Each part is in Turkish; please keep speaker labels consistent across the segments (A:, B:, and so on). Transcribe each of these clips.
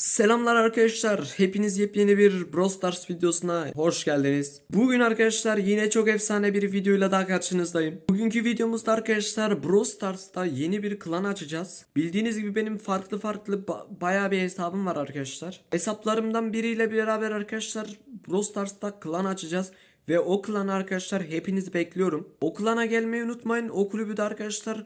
A: Selamlar arkadaşlar. Hepiniz yepyeni bir Brawl Stars videosuna hoş geldiniz. Bugün arkadaşlar yine çok efsane bir videoyla daha karşınızdayım. Bugünkü videomuzda arkadaşlar Brawl Stars'ta yeni bir klan açacağız. Bildiğiniz gibi benim farklı farklı ba- bayağı bir hesabım var arkadaşlar. Hesaplarımdan biriyle beraber arkadaşlar Brawl Stars'ta klan açacağız. Ve o klana arkadaşlar hepinizi bekliyorum. O klana gelmeyi unutmayın. O kulübü de arkadaşlar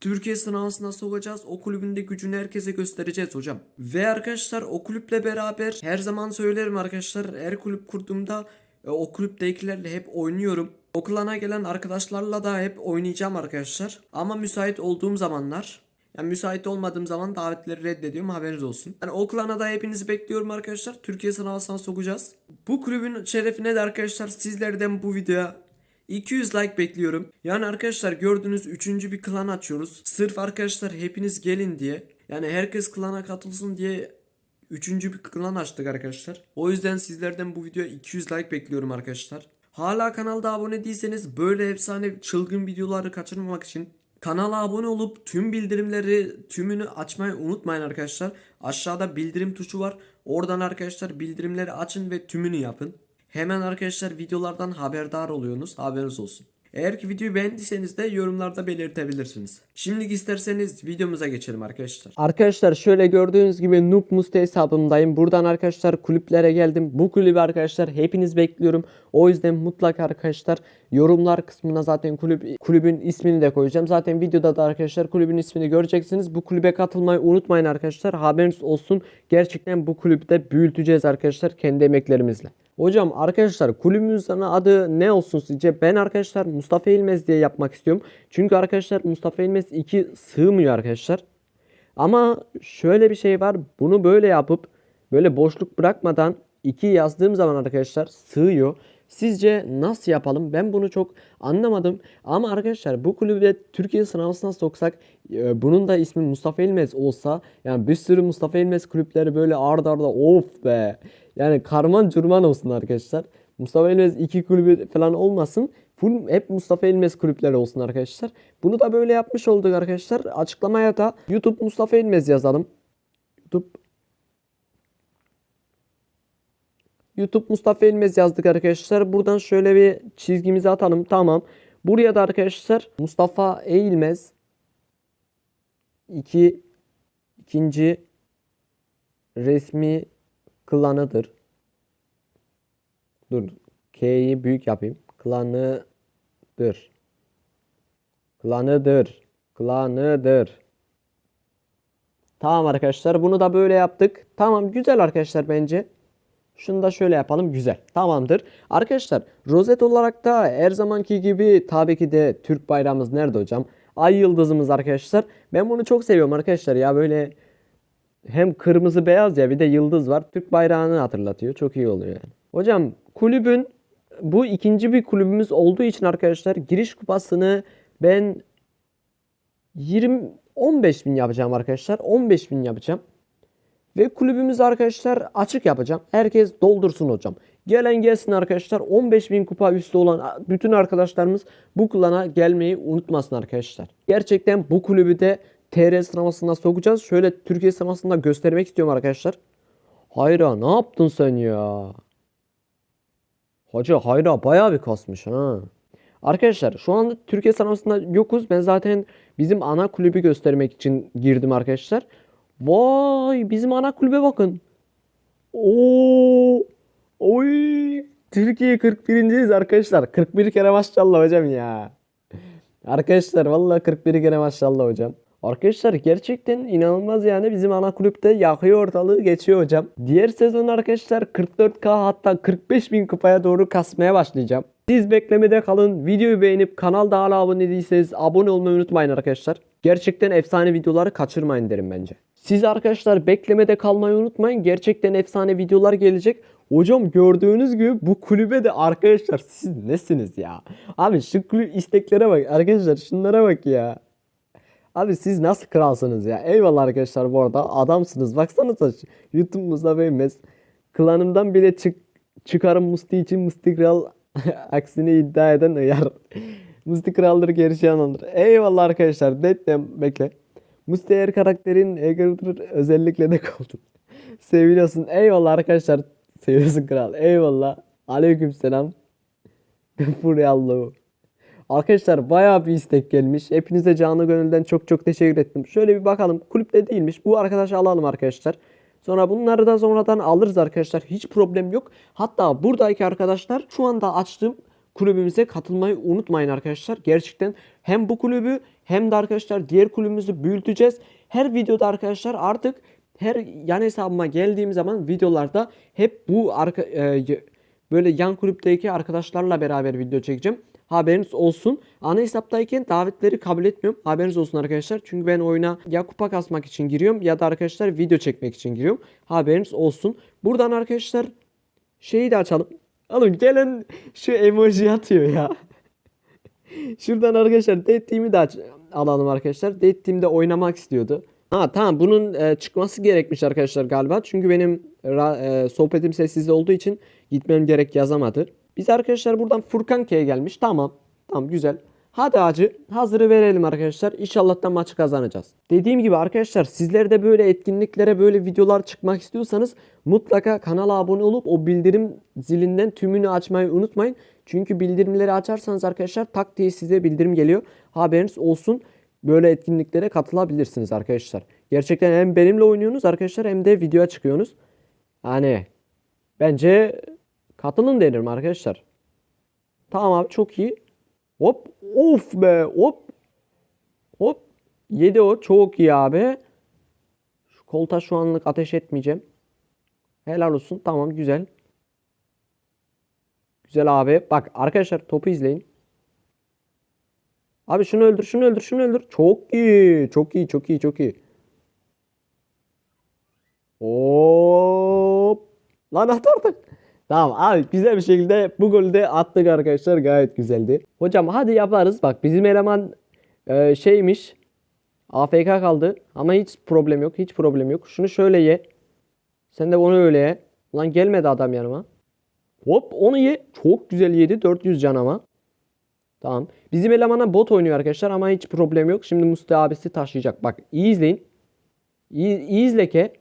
A: Türkiye sınavına sokacağız. O kulübün gücünü herkese göstereceğiz hocam. Ve arkadaşlar o kulüple beraber her zaman söylerim arkadaşlar. Her kulüp kurduğumda e, o kulüptekilerle hep oynuyorum. O klana gelen arkadaşlarla da hep oynayacağım arkadaşlar. Ama müsait olduğum zamanlar. Yani müsait olmadığım zaman davetleri reddediyorum haberiniz olsun. Yani o da hepinizi bekliyorum arkadaşlar. Türkiye sınavına sokacağız. Bu kulübün şerefine de arkadaşlar sizlerden bu videoya 200 like bekliyorum. Yani arkadaşlar gördüğünüz üçüncü bir klan açıyoruz. Sırf arkadaşlar hepiniz gelin diye. Yani herkes klana katılsın diye üçüncü bir klan açtık arkadaşlar. O yüzden sizlerden bu videoya 200 like bekliyorum arkadaşlar. Hala kanalda abone değilseniz böyle efsane çılgın videoları kaçırmamak için kanala abone olup tüm bildirimleri tümünü açmayı unutmayın arkadaşlar. Aşağıda bildirim tuşu var. Oradan arkadaşlar bildirimleri açın ve tümünü yapın. Hemen arkadaşlar videolardan haberdar oluyorsunuz. Haberiniz olsun. Eğer ki videoyu beğendiyseniz de yorumlarda belirtebilirsiniz. Şimdilik isterseniz videomuza geçelim arkadaşlar.
B: Arkadaşlar şöyle gördüğünüz gibi Noob Musti hesabımdayım. Buradan arkadaşlar kulüplere geldim. Bu kulübü arkadaşlar hepiniz bekliyorum. O yüzden mutlaka arkadaşlar yorumlar kısmına zaten kulüp kulübün ismini de koyacağım. Zaten videoda da arkadaşlar kulübün ismini göreceksiniz. Bu kulübe katılmayı unutmayın arkadaşlar. Haberiniz olsun. Gerçekten bu kulüpte büyüteceğiz arkadaşlar kendi emeklerimizle. Hocam arkadaşlar kulübümüzün adı ne olsun sizce? Ben arkadaşlar Mustafa İlmez diye yapmak istiyorum. Çünkü arkadaşlar Mustafa İlmez 2 sığmıyor arkadaşlar. Ama şöyle bir şey var. Bunu böyle yapıp böyle boşluk bırakmadan 2 yazdığım zaman arkadaşlar sığıyor. Sizce nasıl yapalım? Ben bunu çok anlamadım. Ama arkadaşlar bu kulübe Türkiye sıralamasına soksak e, bunun da ismi Mustafa İlmez olsa yani bir sürü Mustafa İlmez kulüpleri böyle ard arda of be. Yani karman curman olsun arkadaşlar. Mustafa İlmez iki kulübü falan olmasın. Full hep Mustafa İlmez kulüpleri olsun arkadaşlar. Bunu da böyle yapmış olduk arkadaşlar. Açıklamaya da YouTube Mustafa İlmez yazalım. YouTube YouTube Mustafa İlmez yazdık arkadaşlar. Buradan şöyle bir çizgimizi atalım. Tamam. Buraya da arkadaşlar Mustafa Eğilmez 2 ikinci resmi klanıdır. Dur. K'yi büyük yapayım. Klanıdır. Klanıdır. Klanıdır. Tamam arkadaşlar. Bunu da böyle yaptık. Tamam güzel arkadaşlar bence. Şunu da şöyle yapalım. Güzel. Tamamdır. Arkadaşlar rozet olarak da her zamanki gibi tabii ki de Türk bayrağımız nerede hocam? Ay yıldızımız arkadaşlar. Ben bunu çok seviyorum arkadaşlar ya böyle hem kırmızı beyaz ya bir de yıldız var. Türk bayrağını hatırlatıyor. Çok iyi oluyor yani. Hocam kulübün bu ikinci bir kulübümüz olduğu için arkadaşlar giriş kupasını ben 20 15 bin yapacağım arkadaşlar. 15 bin yapacağım. Ve kulübümüz arkadaşlar açık yapacağım. Herkes doldursun hocam. Gelen gelsin arkadaşlar. 15 bin kupa üstü olan bütün arkadaşlarımız bu klana gelmeyi unutmasın arkadaşlar. Gerçekten bu kulübü de TR sıralamasına sokacağız. Şöyle Türkiye sıralamasında göstermek istiyorum arkadaşlar. Hayra ne yaptın sen ya? Hoca Hayra bayağı bir kasmış ha. Arkadaşlar şu anda Türkiye sıralamasında yokuz. Ben zaten bizim ana kulübü göstermek için girdim arkadaşlar. Vay bizim ana kulübe bakın. Oo. Oy. Türkiye 41.yiz arkadaşlar. 41 kere maşallah hocam ya. Arkadaşlar vallahi 41 kere maşallah hocam. Arkadaşlar gerçekten inanılmaz yani bizim ana kulüpte yakıyor ortalığı geçiyor hocam. Diğer sezon arkadaşlar 44k hatta 45 bin kupaya doğru kasmaya başlayacağım. Siz beklemede kalın. Videoyu beğenip kanalda hala abone değilseniz abone olmayı unutmayın arkadaşlar. Gerçekten efsane videoları kaçırmayın derim bence. Siz arkadaşlar beklemede kalmayı unutmayın. Gerçekten efsane videolar gelecek. Hocam gördüğünüz gibi bu kulübe de arkadaşlar siz nesiniz ya? Abi şu kulüp isteklere bak arkadaşlar şunlara bak ya. Abi siz nasıl kralsınız ya? Eyvallah arkadaşlar bu arada adamsınız. Baksanıza YouTube'umuzda beğenmez. Klanımdan bile çık çıkarım Musti için Musti Kral aksini iddia eden uyar. Musti Kral'dır gerisi yalandır. Eyvallah arkadaşlar. Dedim bekle. Musti her karakterin Eger'dir özellikle de kaldı. Seviliyorsun. Eyvallah arkadaşlar. Seviyorsun kral. Eyvallah. Aleykümselam. Furiyallahu. Arkadaşlar bayağı bir istek gelmiş. Hepinize canı gönülden çok çok teşekkür ettim. Şöyle bir bakalım. Kulüpte değilmiş. Bu arkadaşı alalım arkadaşlar. Sonra bunları da sonradan alırız arkadaşlar. Hiç problem yok. Hatta buradaki arkadaşlar şu anda açtığım kulübümüze katılmayı unutmayın arkadaşlar. Gerçekten hem bu kulübü hem de arkadaşlar diğer kulübümüzü büyüteceğiz. Her videoda arkadaşlar artık her yan hesabıma geldiğim zaman videolarda hep bu arka, e, böyle yan kulüpteki arkadaşlarla beraber video çekeceğim. Haberiniz olsun. Ana hesaptayken davetleri kabul etmiyorum. Haberiniz olsun arkadaşlar. Çünkü ben oyuna ya kupa kasmak için giriyorum ya da arkadaşlar video çekmek için giriyorum. Haberiniz olsun. Buradan arkadaşlar şeyi de açalım. Oğlum gelen şu emoji atıyor ya. Şuradan arkadaşlar Dead Team'i de aç alalım arkadaşlar. Dead Team'de oynamak istiyordu. Ha tamam bunun e, çıkması gerekmiş arkadaşlar galiba. Çünkü benim e, sohbetim sessizde olduğu için gitmem gerek yazamadı. Biz arkadaşlar buradan Furkan K'ye gelmiş. Tamam. Tamam güzel. Hadi acı hazırı verelim arkadaşlar. İnşallah da maçı kazanacağız. Dediğim gibi arkadaşlar sizler de böyle etkinliklere böyle videolar çıkmak istiyorsanız mutlaka kanala abone olup o bildirim zilinden tümünü açmayı unutmayın. Çünkü bildirimleri açarsanız arkadaşlar tak diye size bildirim geliyor. Haberiniz olsun. Böyle etkinliklere katılabilirsiniz arkadaşlar. Gerçekten hem benimle oynuyorsunuz arkadaşlar hem de videoya çıkıyorsunuz. Yani bence katılın derim arkadaşlar. Tamam abi çok iyi. Hop. Of be. Hop. Hop. Yedi o. Çok iyi abi. Şu kolta şu anlık ateş etmeyeceğim. Helal olsun. Tamam güzel. Güzel abi. Bak arkadaşlar topu izleyin. Abi şunu öldür, şunu öldür, şunu öldür. Çok iyi. Çok iyi, çok iyi, çok iyi. Hop. Lan at artık. Tamam abi güzel bir şekilde bu golü de attık arkadaşlar. Gayet güzeldi. Hocam hadi yaparız. Bak bizim eleman e, şeymiş. AFK kaldı. Ama hiç problem yok. Hiç problem yok. Şunu şöyle ye. Sen de onu öyle ye. Lan gelmedi adam yanıma. Hop onu ye. Çok güzel yedi. 400 can ama. Tamam. Bizim elemana bot oynuyor arkadaşlar ama hiç problem yok. Şimdi Musti abisi taşıyacak. Bak iyi izleyin. İyi, iyi izle ke.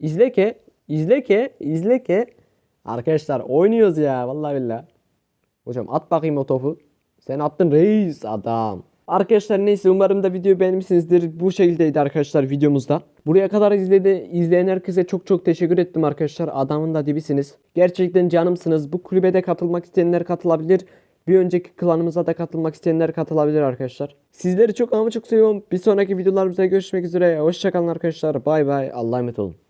B: İzle ke. İzle ke. İzle ke. Arkadaşlar oynuyoruz ya. Vallahi billahi. Hocam at bakayım o topu. Sen attın reis adam. Arkadaşlar neyse umarım da videoyu beğenmişsinizdir. Bu şekildeydi arkadaşlar videomuzda. Buraya kadar izledi, izleyen herkese çok çok teşekkür ettim arkadaşlar. Adamın da dibisiniz. Gerçekten canımsınız. Bu kulübe katılmak isteyenler katılabilir. Bir önceki klanımıza da katılmak isteyenler katılabilir arkadaşlar. Sizleri çok ama çok seviyorum. Bir sonraki videolarımızda görüşmek üzere. Hoşçakalın arkadaşlar. Bay bay. Allah'a emanet olun.